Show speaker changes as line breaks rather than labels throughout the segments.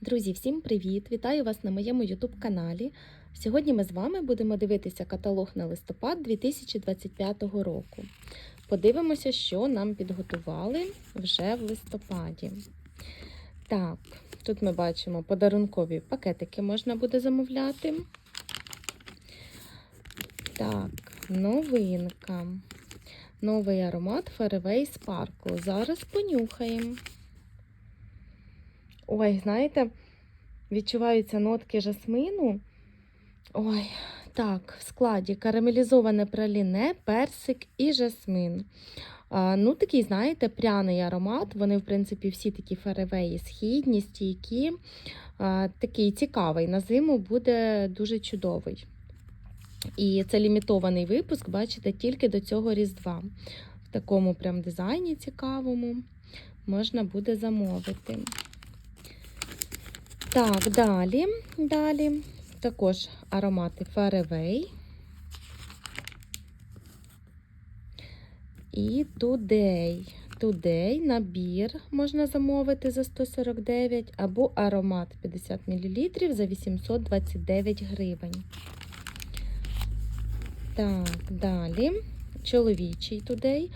Друзі, всім привіт! Вітаю вас на моєму YouTube каналі. Сьогодні ми з вами будемо дивитися каталог на листопад 2025 року. Подивимося, що нам підготували вже в листопаді. Так, тут ми бачимо подарункові пакетики можна буде замовляти. Так, новинка. Новий аромат Fairway Sparkle. Зараз понюхаємо. Ой, знаєте, відчуваються нотки жасмину. Ой, так, в складі карамелізоване праліне, персик і жасмин. А, ну, такий, знаєте, пряний аромат. Вони, в принципі, всі такі фаревеї східні, стійкі. А, такий цікавий. На зиму буде дуже чудовий. І це лімітований випуск, бачите, тільки до цього Різдва. В такому прям дизайні цікавому можна буде замовити. Так, далі, далі також аромати Fairway і Today. Today набір можна замовити за 149 або аромат 50 мл за 829 гривень. Так, далі чоловічий Today.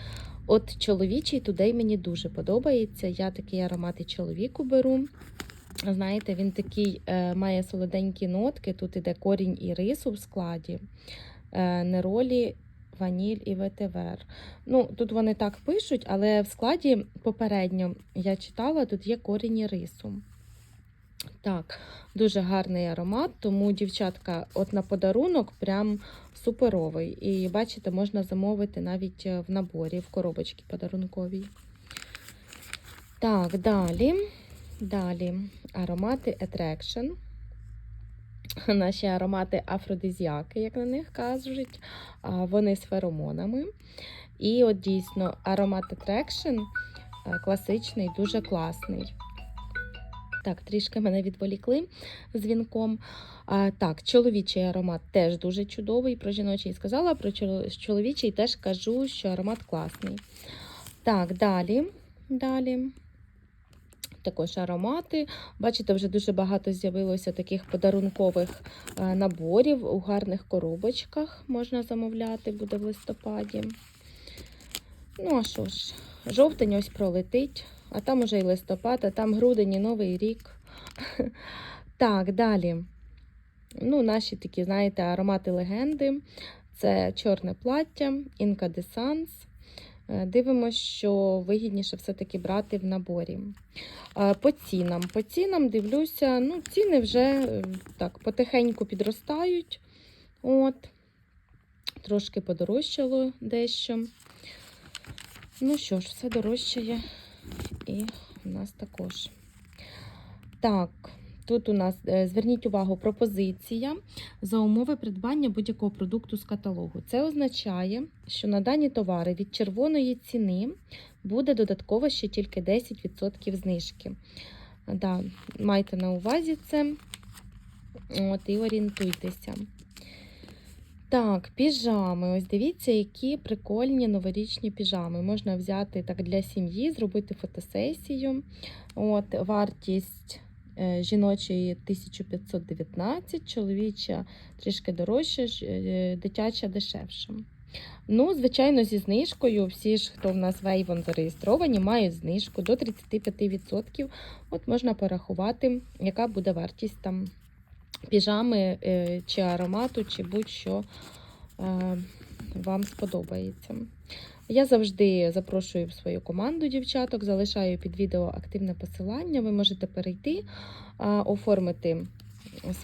От чоловічий Today мені дуже подобається. Я такий аромат і чоловіку беру. Знаєте, він такий е, має солоденькі нотки. Тут іде корінь і рису в складі, е, неролі, ваніль і ветивер. Ну, Тут вони так пишуть, але в складі попередньо я читала, тут є корінь і рису. Так, дуже гарний аромат, тому, дівчатка, от на подарунок прям суперовий. І бачите, можна замовити навіть в наборі, в коробочці подарунковій. Так, далі. Далі аромати Attraction. Наші аромати афродизіаки, як на них кажуть, вони з феромонами. І от дійсно аромат Attraction класичний, дуже класний. Так, трішки мене відволікли дзвінком. А, Так, чоловічий аромат теж дуже чудовий. Про жіночий сказала, про чоловічий теж кажу, що аромат класний. Так, далі. Далі також аромати. Бачите, вже дуже багато з'явилося таких подарункових е, наборів у гарних коробочках. Можна замовляти, буде в листопаді. Ну, а що ж, жовтень ось пролетить, а там уже і листопад, а там грудень і новий рік. Так, далі. Ну, Наші такі, знаєте, аромати легенди. Це чорне плаття, інкадесанс. Дивимося, що вигідніше все-таки брати в наборі. Е, по цінам. По цінам дивлюся, ну, ціни вже е, так потихеньку підростають. От. Трошки подорожчало дещо. Ну що ж, все дорожчає і у нас також. Так, Тут у нас е, зверніть увагу, пропозиція за умови придбання будь-якого продукту з каталогу. Це означає, що на дані товари від червоної ціни буде додатково ще тільки 10% знижки. Да, Майте на увазі це От, і орієнтуйтеся. Так, піжами. Ось дивіться, які прикольні новорічні піжами. Можна взяти так для сім'ї, зробити фотосесію. От, Вартість. Е, жіночої 1519, чоловіча трішки дорожча, е, дитяча дешевша. Ну, звичайно, зі знижкою. Всі ж, хто в нас в Avon зареєстровані, мають знижку до 35%. От можна порахувати, яка буде вартість там піжами е, чи аромату, чи будь-що вам сподобається. Я завжди запрошую в свою команду дівчаток, залишаю під відео активне посилання. Ви можете перейти, оформити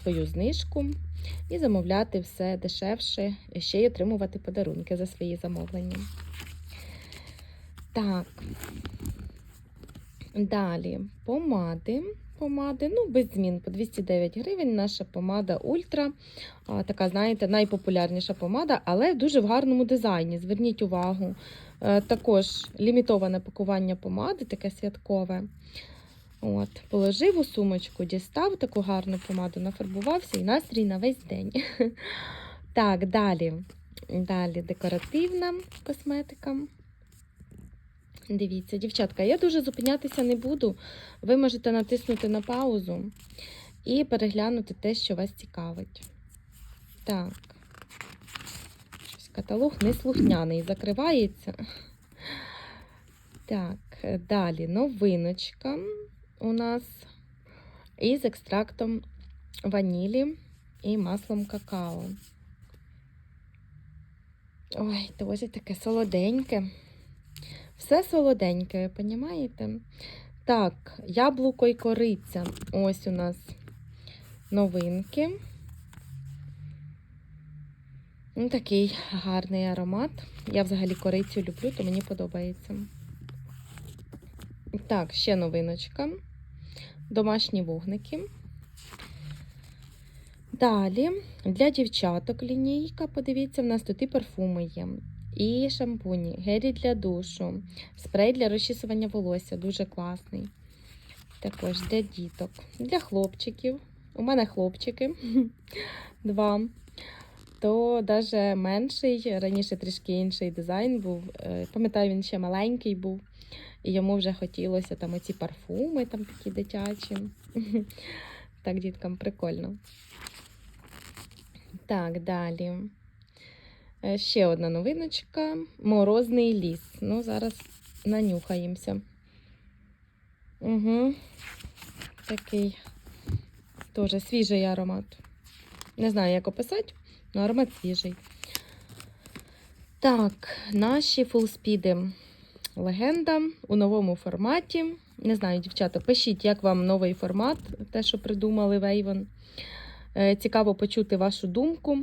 свою знижку і замовляти все дешевше, ще й отримувати подарунки за свої замовлення. Так, далі помади помади. Ну, без змін по 209 гривень. Наша помада Ультра. Така, знаєте, найпопулярніша помада, але дуже в гарному дизайні. Зверніть увагу. Е, також лімітоване пакування помади, таке святкове. От, Положив у сумочку, дістав таку гарну помаду, нафарбувався і настрій на весь день. Так, далі. Далі декоративна косметика. Дивіться, дівчатка, я дуже зупинятися не буду. Ви можете натиснути на паузу і переглянути те, що вас цікавить. Так. Щось каталог неслухняний, закривається. Так, далі новиночка у нас із екстрактом ванілі і маслом какао. Ой, дуже таке солоденьке. Все солоденьке, розумієте? Так, яблуко і кориця. Ось у нас новинки. Ну, Такий гарний аромат. Я взагалі корицю люблю, то мені подобається. Так, ще новиночка. Домашні вогники. Далі для дівчаток лінійка. Подивіться, в нас тут і парфуми є, і шампуні, гелі для душу, спрей для розчісування волосся, дуже класний. Також для діток, для хлопчиків. У мене хлопчики два. То навіть менший, раніше трішки інший дизайн був. Е, Пам'ятаю, він ще маленький був, і йому вже хотілося там оці парфуми, там такі дитячі. Так, діткам прикольно. Так, далі. Е, Ще одна новиночка. Морозний ліс. Ну, зараз нанюхаємося. Угу. Такий теж свіжий аромат. Не знаю, як описати, але аромат свіжий. Так, наші фулспіди. Легенда у новому форматі. Не знаю, дівчата, пишіть, як вам новий формат, те, що придумали Вейвон. Е, Цікаво почути вашу думку.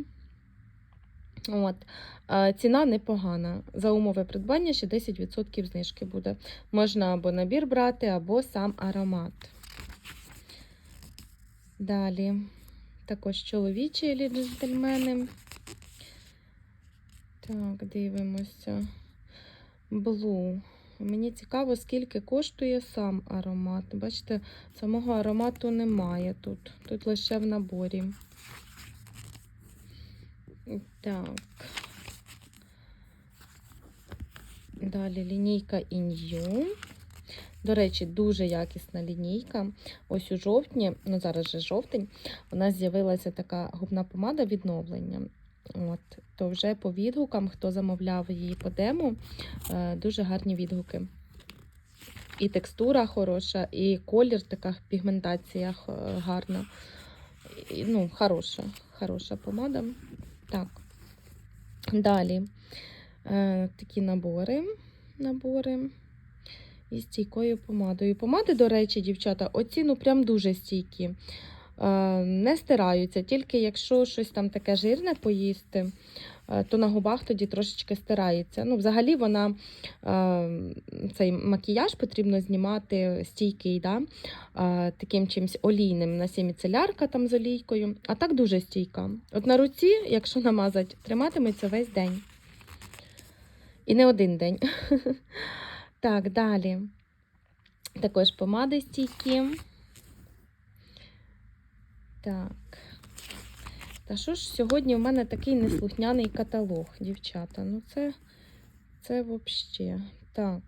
От. Ціна непогана. За умови придбання ще 10% знижки буде. Можна або набір брати, або сам аромат. Далі також чоловічі джентльмени. Так, дивимося. Блу. Мені цікаво, скільки коштує сам аромат. Бачите, самого аромату немає тут. Тут лише в наборі. Так. Далі лінійка Inyu. До речі, дуже якісна лінійка. Ось у жовтні, ну зараз же жовтень, у нас з'явилася така губна помада відновлення. От, то вже по відгукам, хто замовляв її по дему, е, дуже гарні відгуки. І текстура хороша, і колір, така пігментація гарна. І, ну, хороша, хороша помада. Так. Далі е, такі набори. набори І стійкою помадою. Помади, до речі, дівчата, оці ну прям дуже стійкі. Е, не стираються, тільки якщо щось там таке жирне поїсти, то на губах тоді трошечки стирається. Ну, Взагалі вона е, цей макіяж потрібно знімати стійкий, да? таким чимось олійним на міцелярка там з олійкою, а так дуже стійка. От на руці, якщо намазати, триматиметься весь день. І не один день. Так, далі. Також помади стійкі. Так. Та що ж сьогодні в мене такий неслухняний каталог, дівчата? Ну, це, це взагалі. Так.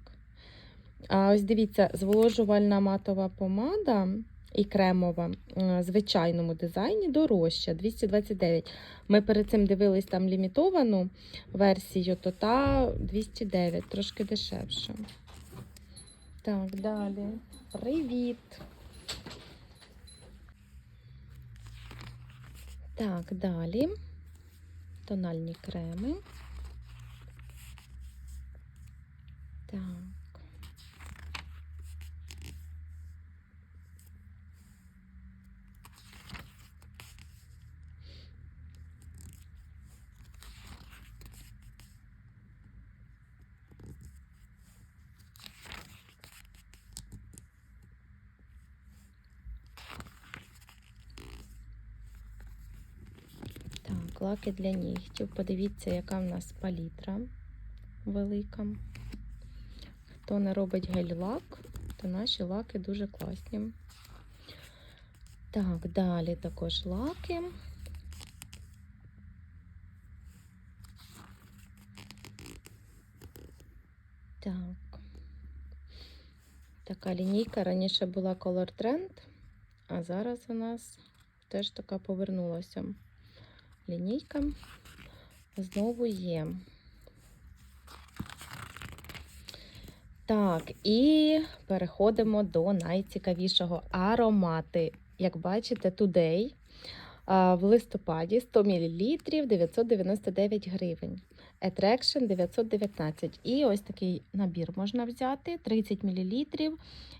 А ось дивіться, зволожувальна матова помада і кремова в звичайному дизайні дорожча 229. Ми перед цим дивились там лімітовану версію, то та 209, трошки дешевше. Так, далі. Привіт! Так, далі тональні креми. Так. Так, лаки для нігтів. Подивіться, яка в нас палітра велика. Хто не робить гель-лак, то наші лаки дуже класні. Так, далі також лаки. Так. така лінійка. Раніше була Color Trend, а зараз у нас теж така повернулася лінійка. Знову є. Так, і переходимо до найцікавішого аромати. Як бачите, Today в листопаді 100 мл 999 гривень. Attraction 919. І ось такий набір можна взяти: 30 мл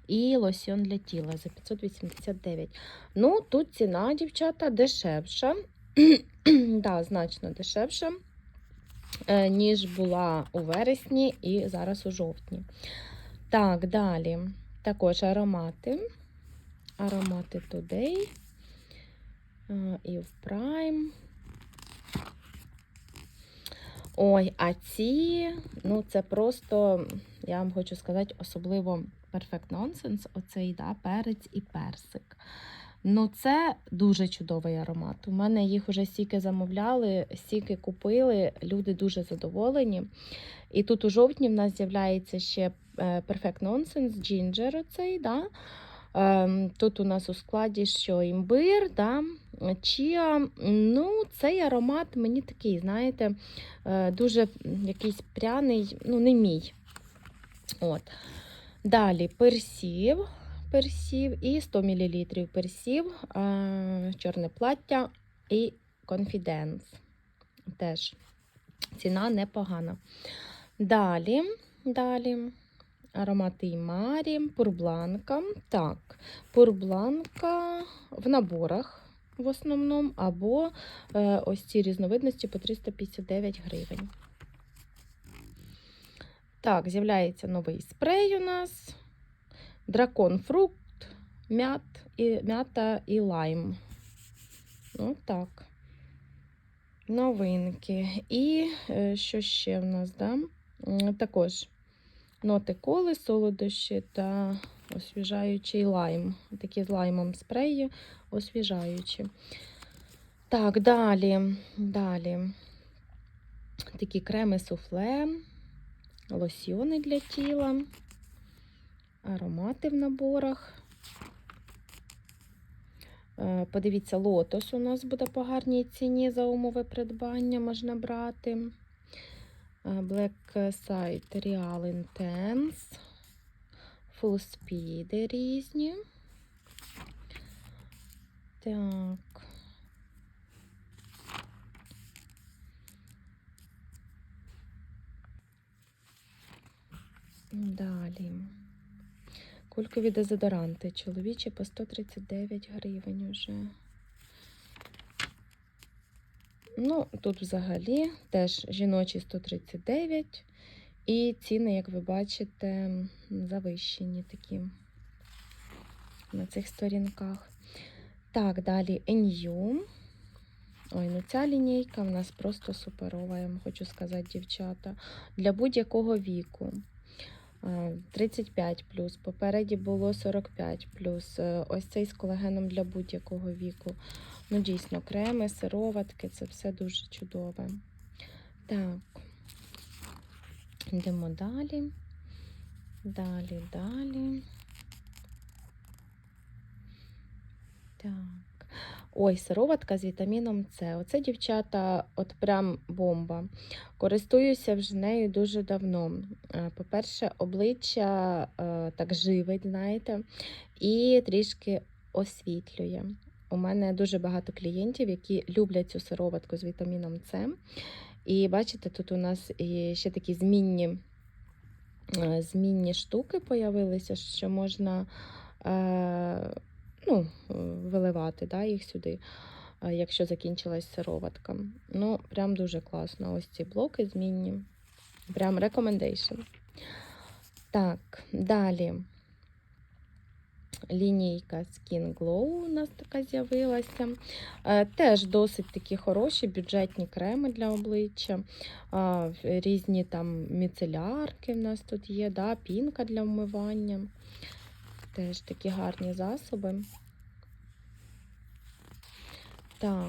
і лосьон для тіла за 589. Ну, тут ціна, дівчата, дешевша. да, значно дешевша, е, ніж була у вересні і зараз у жовтні. Так, далі. Також аромати. Аромати Today. е, І в Prime. Ой, а ці, ну це просто, я вам хочу сказати, особливо Perfect Nonsense, оцей да, перець і персик. Ну, це дуже чудовий аромат. У мене їх вже стільки замовляли, стільки купили, люди дуже задоволені. І тут у жовтні в нас з'являється ще е, Perfect Nonsense Ginger оцей, да? Ем, Тут у нас у складі що імбир, да? чіа. Ну, цей аромат мені такий, знаєте, е, дуже якийсь пряний, ну, не мій. От. Далі персів, персів і 100 мл персів, е, чорне плаття і конфіденс. Теж ціна непогана. Далі, далі. Аромати Імарі, пурбланка. Так, пурбланка в наборах в основному, або е, ось ці різновидності по 359 гривень. Так, з'являється новий спрей у нас. Дракон фрукт, м'ят і, м'ята і лайм. Ну так. Новинки. І що ще в нас? Да? Також ноти коли, солодощі та освіжаючий лайм. Такі з лаймом спреї освіжаючі. Так, далі. Далі. Такі креми суфле, лосьйони для тіла, аромати в наборах. Е, Подивіться, лотос у нас буде по гарній ціні за умови придбання можна брати. Е, Black Side Real Intense. Full Speed різні. Так. Далі. Кулькові дезодоранти. Чоловічі по 139 гривень уже. Ну, тут взагалі теж жіночі 139. І ціни, як ви бачите, завищені такі на цих сторінках. Так, далі NU. Ой, ну ця лінійка в нас просто суперова, я вам хочу сказати, дівчата. Для будь-якого віку. Е, 35 попереді було 45 Е, Ось цей з колагеном для будь-якого віку. Ну, дійсно, креми, сироватки це все дуже чудове. Так, йдемо далі. Далі, далі. Так. Ой, сироватка з вітаміном С. Оце, дівчата, от прям бомба. Користуюся вже нею дуже давно. Е, По-перше, обличчя е, так живить, знаєте, і трішки освітлює. У мене дуже багато клієнтів, які люблять цю сироватку з вітаміном С. І бачите, тут у нас ще такі змінні, е, змінні штуки появилися, що можна ну, виливати да, їх сюди, е, якщо закінчилась сироватка. Ну, прям дуже класно. Ось ці блоки змінні. Прям recommendation. Так, далі. Лінійка Skin Glow у нас така з'явилася. Е, Теж досить такі хороші бюджетні креми для обличчя. Різні там міцелярки в нас тут є, да, пінка для вмивання. Теж такі гарні засоби. Так.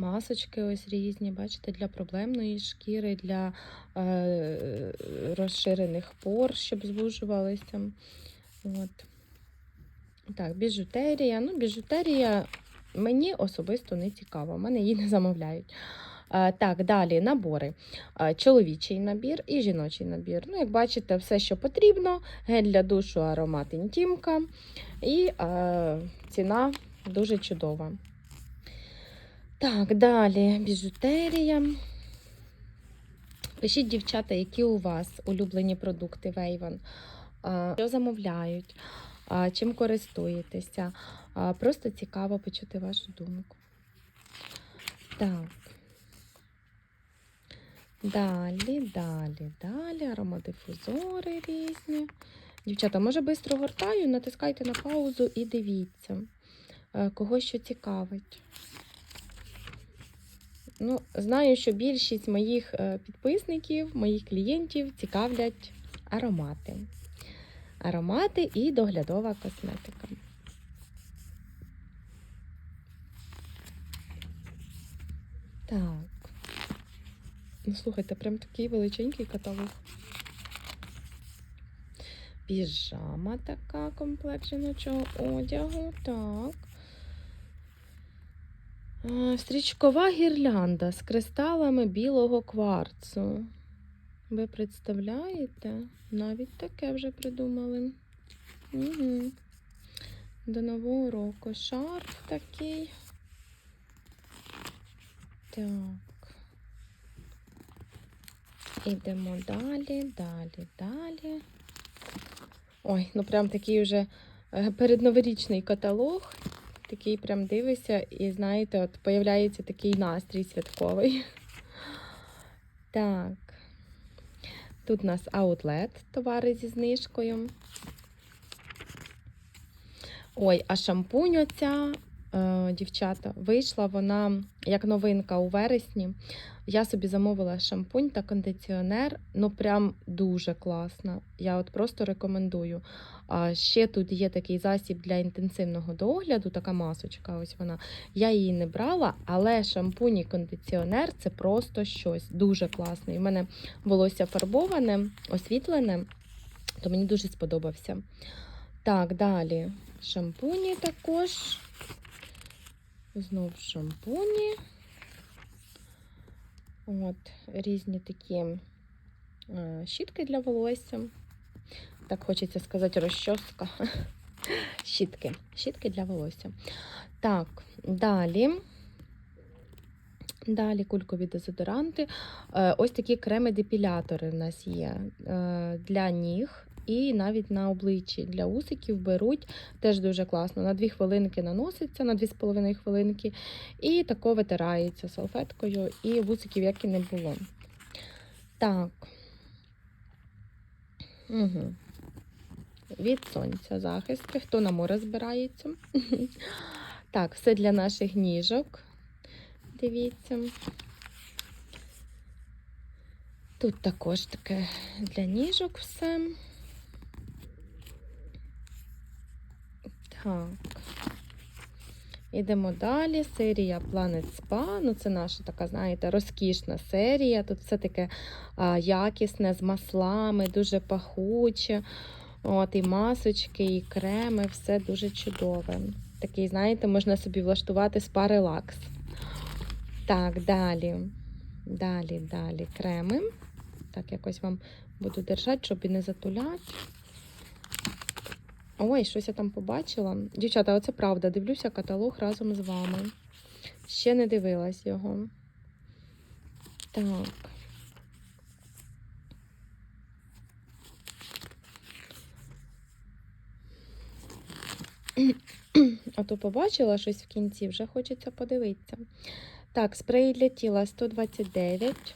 масочки ось різні, бачите, для проблемної шкіри, для е, розширених пор, щоб звужувалися. От. Так, біжутерія. Ну, біжутерія мені особисто не цікава, мене її не замовляють. Так, далі набори. Чоловічий набір і жіночий набір. Ну, як бачите, все, що потрібно. Гель для душу, аромат інтімка. І е, ціна дуже чудова. Так, далі біжутерія. Пишіть, дівчата, які у вас улюблені продукти Вейван, що замовляють, чим користуєтеся. Просто цікаво почути вашу думку. Так. Далі, далі, далі. Аромадифузори різні. Дівчата, може швидко гортаю, натискайте на паузу і дивіться, е, кого що цікавить. Ну, знаю, що більшість моїх е, підписників, моїх клієнтів цікавлять аромати. Аромати і доглядова косметика. Так. Ну, слухайте, прям такий величенький каталог. Піжама така, комплект жіночого одягу. Так. Стрічкова гірлянда з кристалами білого кварцу. Ви представляєте? Навіть таке вже придумали. Угу. До нового року. Шарф такий. Так. Ідемо далі, далі, далі. Ой, ну прям такий вже е, передноворічний каталог. Такий прям дивишся, і знаєте, от появляється такий настрій святковий. Так. Тут у нас аутлет, товари зі знижкою. Ой, а шампунь оця, дівчата, вийшла вона як новинка у вересні. Я собі замовила шампунь та кондиціонер. Ну, прям дуже класно. Я от просто рекомендую. А ще тут є такий засіб для інтенсивного догляду, така масочка. Ось вона. Я її не брала, але шампунь і кондиціонер це просто щось дуже класне. У мене волосся фарбоване, освітлене, то мені дуже сподобався. Так, далі. Шампуні також. Знов шампуні. От, різні такі е, щітки для волосся. Так хочеться сказати, розчоска. Щітки. Щітки для волосся. Так, далі. Далі кулькові дезодоранти. Е, Ось такі креми-депілятори в нас є е, для ніг і навіть на обличчі для усиків беруть. Теж дуже класно. На 2 хвилинки наноситься, на 2,5 хвилинки, і тако витирається салфеткою, і вусиків як і не було. Так. Угу. Від сонця захисти. Хто на море збирається? Так, все для наших ніжок. Дивіться. Тут також таке для ніжок все. Так. Ідемо далі. Серія Planet Spa. Ну, це наша така, знаєте, розкішна серія. Тут все таке а, якісне, з маслами, дуже пахуче. От, І масочки, і креми, все дуже чудове. Такий, знаєте, можна собі влаштувати спа-релакс. Так, далі. Далі, далі креми. Так, якось вам буду держати, щоб і не затуляти. Ой, щось я там побачила. Дівчата, оце правда. Дивлюся каталог разом з вами. Ще не дивилась його. Так. А то побачила щось в кінці, вже хочеться подивитися. Так, спрей для тіла 129.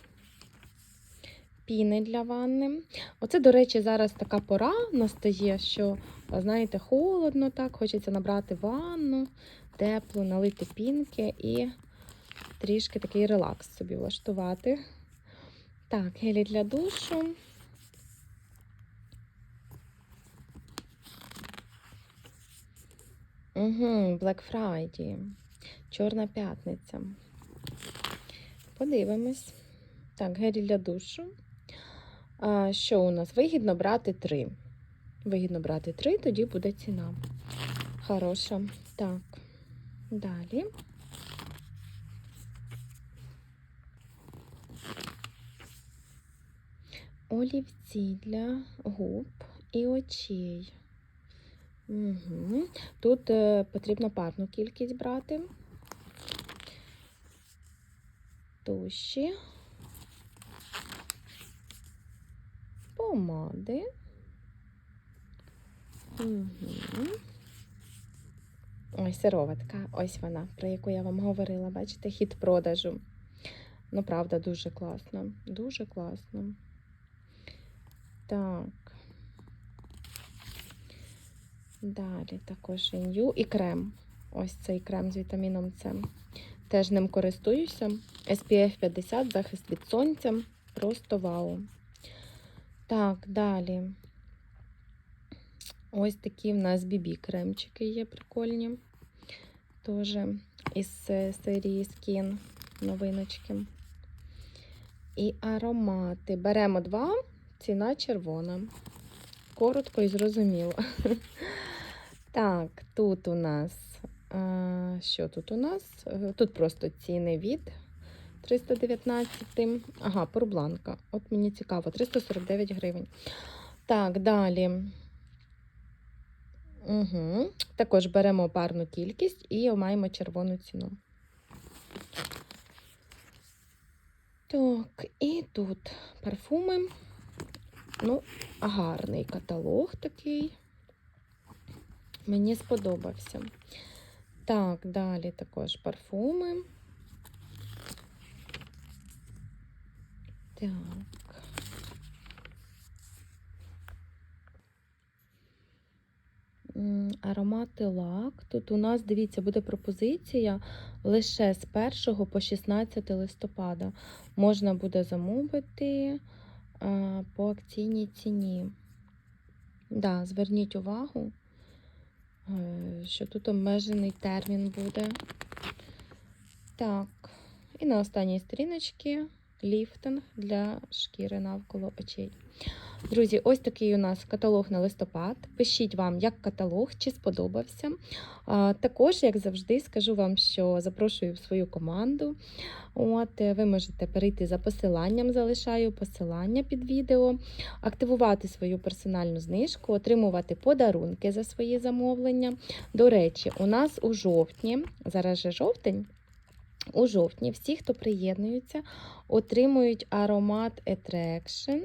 Піни для ванни. Оце, до речі, зараз така пора настає, що, знаєте, холодно так, хочеться набрати ванну, теплу, налити пінки і трішки такий релакс собі влаштувати. Так, гелі для душу. Угу, Black Friday. Чорна п'ятниця. подивимось. Так, гелі для душу. А, що у нас? Вигідно брати три. Вигідно брати три, тоді буде ціна. Хороша. Так, далі. Олівці для губ і очей. Угу. Тут е, потрібно парну кількість брати. Туші. Помади. Угу. Ой, сироватка. Ось вона, про яку я вам говорила. Бачите, хід продажу. Ну, правда, дуже класно. Дуже класно. Так. Далі також ін'ю і крем. Ось цей крем з вітаміном С. Теж ним користуюся. SPF 50, захист від сонця. Просто вау. Так, далі. Ось такі в нас BB кремчики є прикольні. Теж із е, серії Skin новиночки. І аромати. Беремо два, ціна червона. Коротко і зрозуміло. Так, тут у нас. Що тут у нас? Е, Тут просто ціни від 319. Ага, порбланка. От мені цікаво, 349 гривень. Так, далі. Угу. Також беремо парну кількість і маємо червону ціну. Так, і тут парфуми. Ну, гарний каталог такий. Мені сподобався. Так, далі також парфуми. Так. Аромати лак. Тут у нас, дивіться, буде пропозиція лише з 1 по 16 листопада. Можна буде замовити а, по акційній ціні. Да, зверніть увагу, е, що тут обмежений термін буде. Так, і на останній сторіночці ліфтинг для шкіри навколо очей. Друзі, ось такий у нас каталог на листопад. Пишіть вам, як каталог, чи сподобався. Також, як завжди, скажу вам, що запрошую в свою команду. От, е, ви можете перейти за посиланням, залишаю посилання під відео, активувати свою персональну знижку, отримувати подарунки за свої замовлення. До речі, у нас у жовтні, зараз же жовтень. У жовтні всі, хто приєднуються, отримують аромат Attraction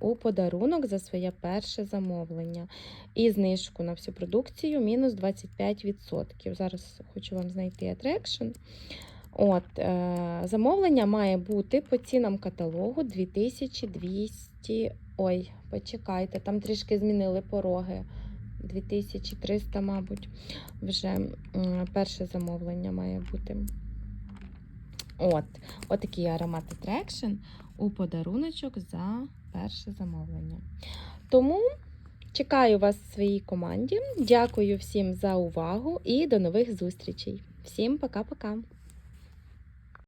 у подарунок за своє перше замовлення. І знижку на всю продукцію мінус 25%. Зараз хочу вам знайти Attraction. От, е, Замовлення має бути по цінам каталогу 2200. Ой, почекайте, там трішки змінили пороги. 2300, мабуть, вже перше замовлення має бути. От, отакий аромат Attraction у подаруночок за перше замовлення. Тому чекаю вас в своїй команді. Дякую всім за увагу і до нових зустрічей. Всім пока-пока!